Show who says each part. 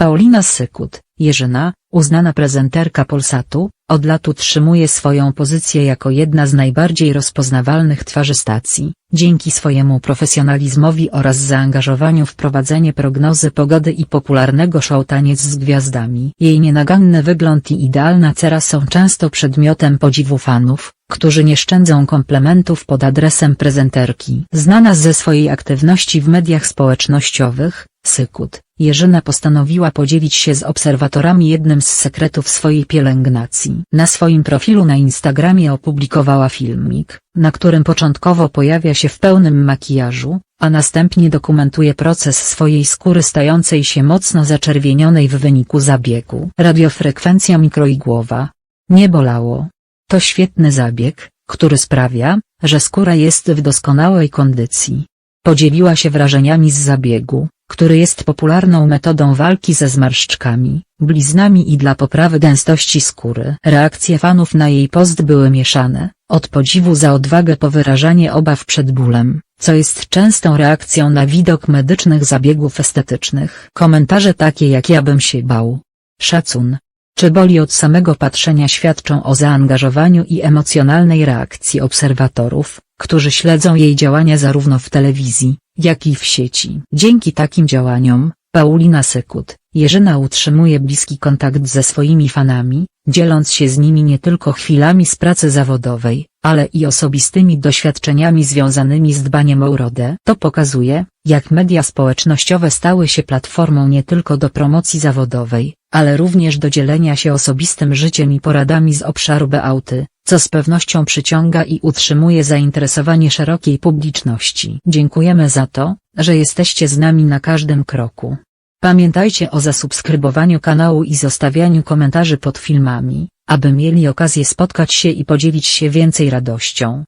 Speaker 1: Paulina Sykut, Jerzyna, uznana prezenterka Polsatu, od lat utrzymuje swoją pozycję jako jedna z najbardziej rozpoznawalnych twarzy stacji, dzięki swojemu profesjonalizmowi oraz zaangażowaniu w prowadzenie prognozy pogody i popularnego show Taniec z Gwiazdami. Jej nienaganny wygląd i idealna cera są często przedmiotem podziwu fanów, którzy nie szczędzą komplementów pod adresem prezenterki. Znana ze swojej aktywności w mediach społecznościowych, Sykut, Jerzyna postanowiła podzielić się z obserwatorami jednym z sekretów swojej pielęgnacji. Na swoim profilu na Instagramie opublikowała filmik, na którym początkowo pojawia się w pełnym makijażu, a następnie dokumentuje proces swojej skóry stającej się mocno zaczerwienionej w wyniku zabiegu. Radiofrekwencja mikroigłowa. Nie bolało. To świetny zabieg, który sprawia, że skóra jest w doskonałej kondycji. Podzieliła się wrażeniami z zabiegu, który jest popularną metodą walki ze zmarszczkami, bliznami i dla poprawy gęstości skóry. Reakcje fanów na jej post były mieszane, od podziwu za odwagę po wyrażanie obaw przed bólem, co jest częstą reakcją na widok medycznych zabiegów estetycznych. Komentarze takie jak ja bym się bał. Szacun. Czy boli od samego patrzenia świadczą o zaangażowaniu i emocjonalnej reakcji obserwatorów, którzy śledzą jej działania zarówno w telewizji, jak i w sieci. Dzięki takim działaniom, Paulina Sykut, Jerzyna utrzymuje bliski kontakt ze swoimi fanami, dzieląc się z nimi nie tylko chwilami z pracy zawodowej, ale i osobistymi doświadczeniami związanymi z dbaniem o urodę. To pokazuje, jak media społecznościowe stały się platformą nie tylko do promocji zawodowej, ale również do dzielenia się osobistym życiem i poradami z obszaru beauty, co z pewnością przyciąga i utrzymuje zainteresowanie szerokiej publiczności. Dziękujemy za to, że jesteście z nami na każdym kroku. Pamiętajcie o zasubskrybowaniu kanału i zostawianiu komentarzy pod filmami, aby mieli okazję spotkać się i podzielić się więcej radością.